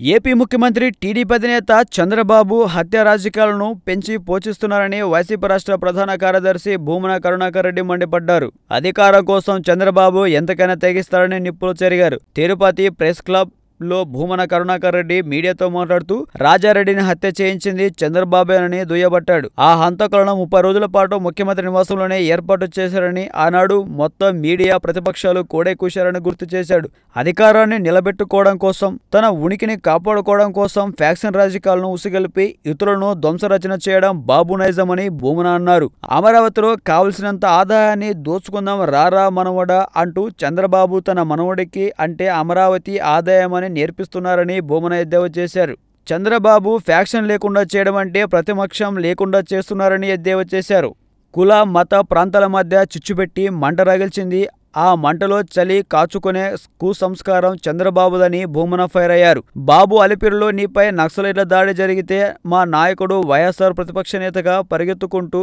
AP ముఖ్యమంత్రి TDP అధినేత చంద్రబాబు హత్య రాజకీయాలను పెంచి పోషిస్తున్నారని వైసీపీ రాష్ట్ర ప్రధాన కార్యదర్శి భూమన కరుణాకర్ రెడ్డి మండిపడ్డారు. అధికారం కోసం చంద్రబాబు ఎంతకైనా తెగిస్తారని నిప్పులు చెరిగారు. తిరుపతి ప్రెస్ క్లబ్ లో భూమన కరుణాకర్ రెడ్డి మీడియాతో మాట్లాడుతూ రాజారెడ్డిని హత్య చేయించింది చంద్రబాబేనని దుయ్యబట్టాడు. ఆ హంతకులను ముప్పై రోజుల పాటు ముఖ్యమంత్రి నివాసంలోనే ఏర్పాటు చేశారని ఆనాడు మొత్తం మీడియా ప్రతిపక్షాలు కోడే కూశారని గుర్తు చేశాడు. అధికారాన్ని నిలబెట్టుకోవడం కోసం తన ఉనికిని కాపాడుకోవడం కోసం ఫ్యాక్షన్ రాజకీయాలను ఉసిగలిపి ఇతరులను ధ్వంసరచన చేయడం బాబు నైజమని భూమన అన్నారు. అమరావతిలో కావలసినంత ఆదాయాన్ని దోచుకుందాం రారా మనవడా అంటూ చంద్రబాబు తన మనవడికి అంటే అమరావతి ఆదాయమని నేర్పిస్తున్నారని భూమన ఎద్దేవా చేశారు. చంద్రబాబు ఫ్యాక్షన్ లేకుండా చేయడం అంటే ప్రతిపక్షం లేకుండా చేస్తున్నారని ఎద్దేవా చేశారు. కుల మత ప్రాంతాల మధ్య చిచ్చుపెట్టి మంట రగిల్చింది. ఆ మంటలో చలి కాచుకునే కుసంస్కారం చంద్రబాబుదని భూమన ఫైర్ అయ్యారు. బాబు అలిపిరిలో నీపై నక్సలైట్ల దాడి జరిగితే మా నాయకుడు వైఎస్ఆర్ ప్రతిపక్ష నేతగా పరిగెత్తుకుంటూ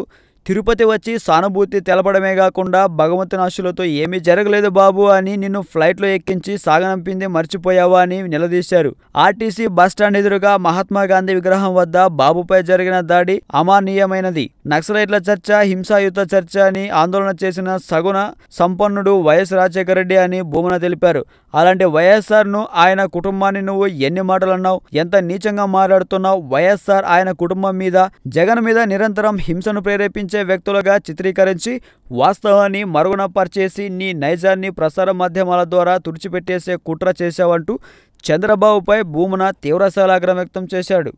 తిరుపతి వచ్చి సానుభూతి తెలపడమే కాకుండా భగవంతుని నాశులతో ఏమీ జరగలేదు బాబు అని నిన్ను ఫ్లైట్లో ఎక్కించి సాగనంపింది మర్చిపోయావా అని నిలదీశారు. ఆర్టీసీ బస్టాండ్ ఎదురుగా మహాత్మా గాంధీ విగ్రహం వద్ద బాబుపై జరిగిన దాడి అమానీయమైనది. నక్సలైట్ల చర్చ హింసాయుత చర్చ అని ఆందోళన చేసిన సగుణ సంపన్నుడు వైఎస్ రాజశేఖర రెడ్డి అని భూమన తెలిపారు. అలాంటి వైఎస్ఆర్ను ఆయన కుటుంబాన్ని నువ్వు ఎన్ని మాటలు అన్నావు ఎంత నీచంగా మాట్లాడుతున్నావు వైఎస్ఆర్ ఆయన కుటుంబం మీద జగన్ మీద నిరంతరం హింసను ప్రేరేపించే వ్యక్తులుగా చిత్రీకరించి వాస్తవాన్ని మరుగున పరిచేసి నీ నైజాన్ని ప్రసార మాధ్యమాల ద్వారా తుడిచిపెట్టేసే కుట్ర చేశావంటూ చంద్రబాబుపై భూమన తీవ్ర శలాగ్రం వ్యక్తం చేశాడు.